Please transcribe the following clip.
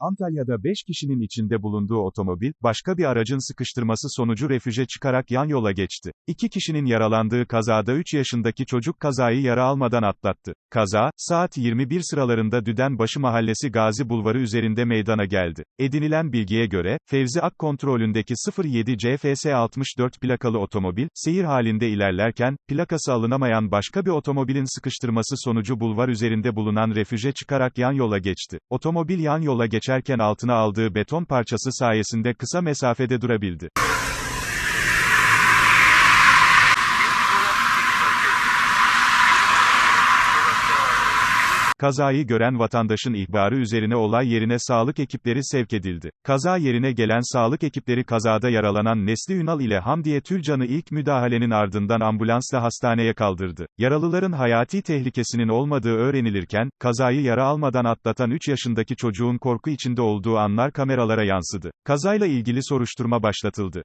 Antalya'da 5 kişinin içinde bulunduğu otomobil, başka bir aracın sıkıştırması sonucu refüje çıkarak yan yola geçti. İki kişinin yaralandığı kazada 3 yaşındaki çocuk kazayı yara almadan atlattı. Kaza, saat 21 sıralarında Düdenbaşı Mahallesi Gazi Bulvarı üzerinde meydana geldi. Edinilen bilgiye göre, Fevzi Ak kontrolündeki 07 CFS 64 plakalı otomobil, seyir halinde ilerlerken, plakası alınamayan başka bir otomobilin sıkıştırması sonucu bulvar üzerinde bulunan refüje çıkarak yan yola geçti. Otomobil yan yola geçerken altına aldığı beton parçası sayesinde kısa mesafede durabildi. Kazayı gören vatandaşın ihbarı üzerine olay yerine sağlık ekipleri sevk edildi. Kaza yerine gelen sağlık ekipleri kazada yaralanan Nesli Ünal ile Hamdiye Tülcan'ı ilk müdahalenin ardından ambulansla hastaneye kaldırdı. Yaralıların hayati tehlikesinin olmadığı öğrenilirken, kazayı yara almadan atlatan 3 yaşındaki çocuğun korku içinde olduğu anlar kameralara yansıdı. Kazayla ilgili soruşturma başlatıldı.